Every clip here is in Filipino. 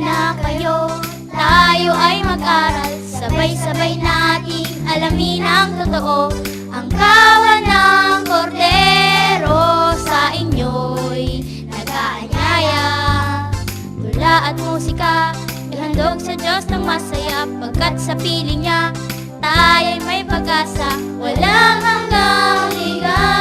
na kayo. Tayo ay mag-aral. Sabay-sabay nating alamin ang totoo. Ang kawan ng kordero Sa inyo'y nag-aanyaya. Tula at musika Ihandog sa Diyos ng masaya. Pagkat sa piling niya Tayo'y may pag-asa. Walang hanggang ligaya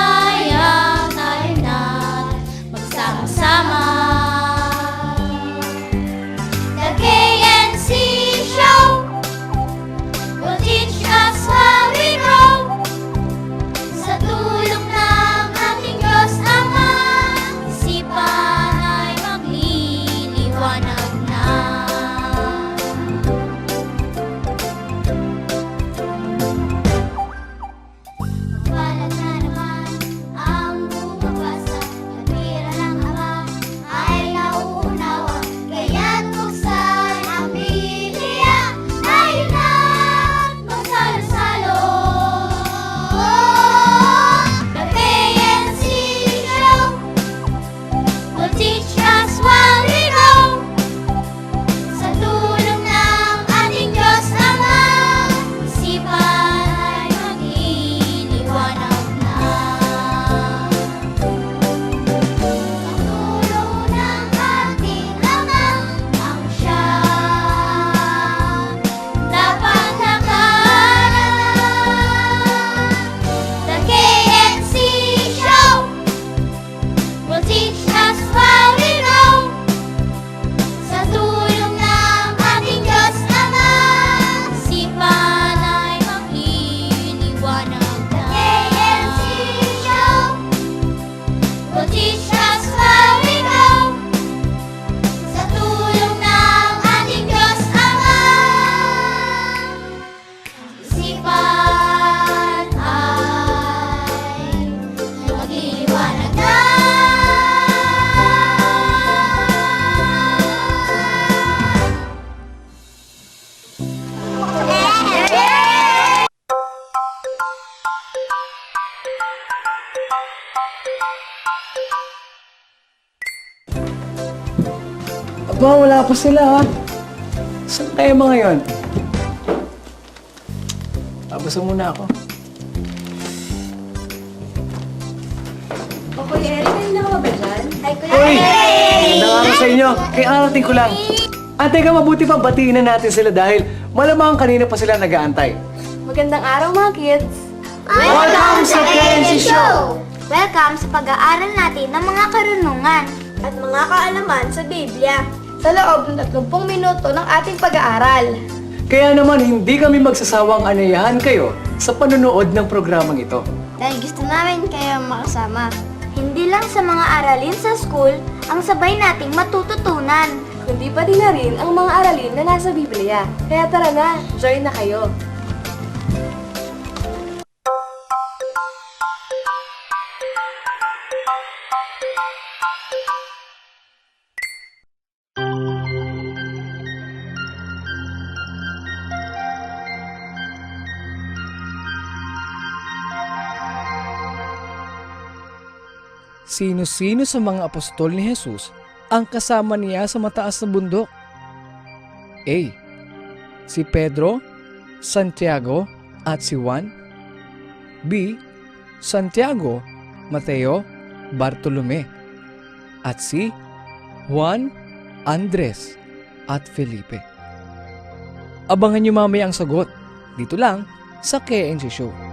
Aba, wala pa sila ha. Saan kaya mga yon? Abasa muna ako. O Kuya Eric, kanina ka ba dyan? Ay, Kuya Uy! Araw sa inyo. Kaya arating ko lang. Ate ka, mabuti pa batiin na natin sila dahil malamang kanina pa sila nag-aantay. Magandang araw mga kids! Welcome sa KNC Show! Welcome sa pag-aaral natin ng mga karunungan. At mga kaalaman sa Biblia sa loob ng 30 minuto ng ating pag-aaral. Kaya naman hindi kami magsasawang anayahan kayo sa panonood ng programang ito. Dahil gusto namin kayo makasama. Hindi lang sa mga aralin sa school ang sabay nating matututunan. Kundi pati na rin ang mga aralin na nasa Biblia. Kaya tara na, join na kayo. Sino-sino sa mga apostol ni Jesus ang kasama niya sa mataas na bundok? A. Si Pedro, Santiago at si Juan. B. Santiago, Mateo, Bartolome. At si Juan, Andres at Felipe. Abangan niyo mamaya ang sagot dito lang sa KNC Show.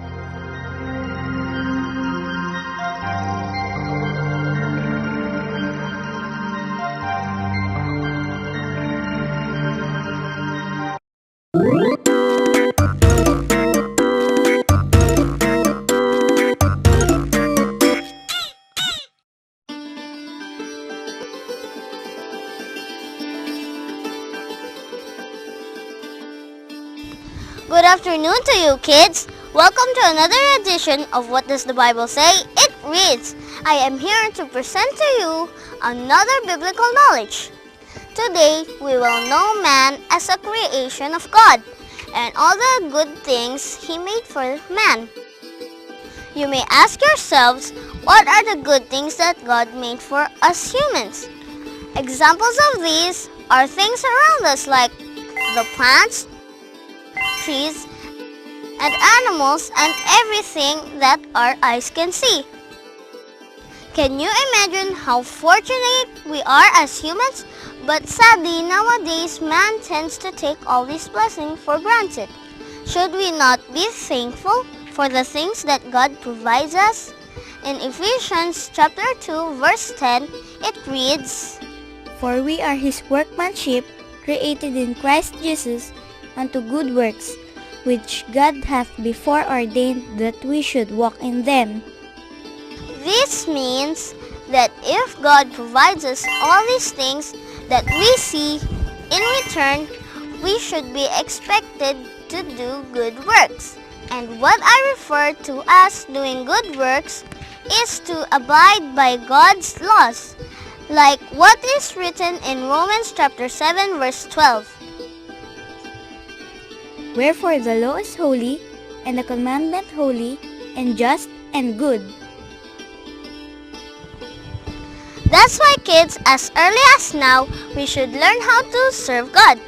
Good afternoon to you, kids. Welcome to another edition of What Does the Bible Say? It reads, I am here to present to you another biblical knowledge. Today, we will know man as a creation of God and all the good things He made for man. You may ask yourselves, what are the good things that God made for us humans? Examples of these are things around us like the plants, trees, and animals and everything that our eyes can see. Can you imagine how fortunate we are as humans? But sadly, nowadays, man tends to take all these blessings for granted. Should we not be thankful for the things that God provides us? In Ephesians chapter 2 verse 10, it reads, For we are his workmanship, created in Christ Jesus unto good works, which God hath before ordained that we should walk in them. This means that if God provides us all these things that we see, in return, we should be expected to do good works. And what I refer to as doing good works is to abide by God's laws, like what is written in Romans chapter 7 verse 12. Wherefore the law is holy, and the commandment holy, and just, and good. That's why kids, as early as now, we should learn how to serve God.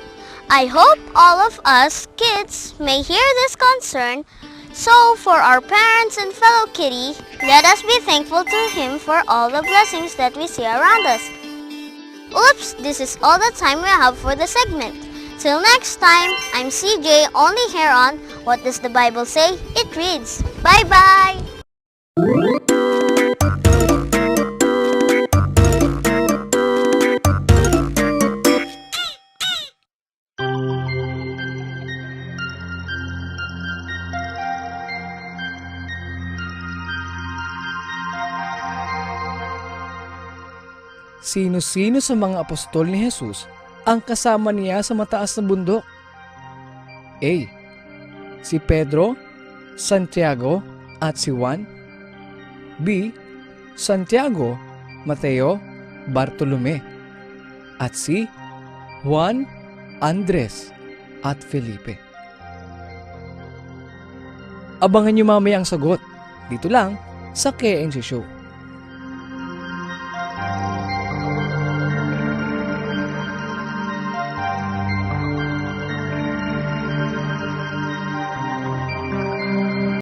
I hope all of us kids may hear this concern. So, for our parents and fellow kitty, let us be thankful to Him for all the blessings that we see around us. Oops, this is all the time we have for the segment. Till next time, I'm CJ, only here on What Does the Bible Say? It reads. Bye bye! Sino-sino sa mga apostol ni Jesus ang kasama niya sa mataas na bundok? A. Si Pedro, Santiago, at si Juan. B. Santiago, Mateo, Bartolome. At si Juan, Andres, at Felipe. Abangan niyo mamaya ang sagot dito lang sa KNC Show.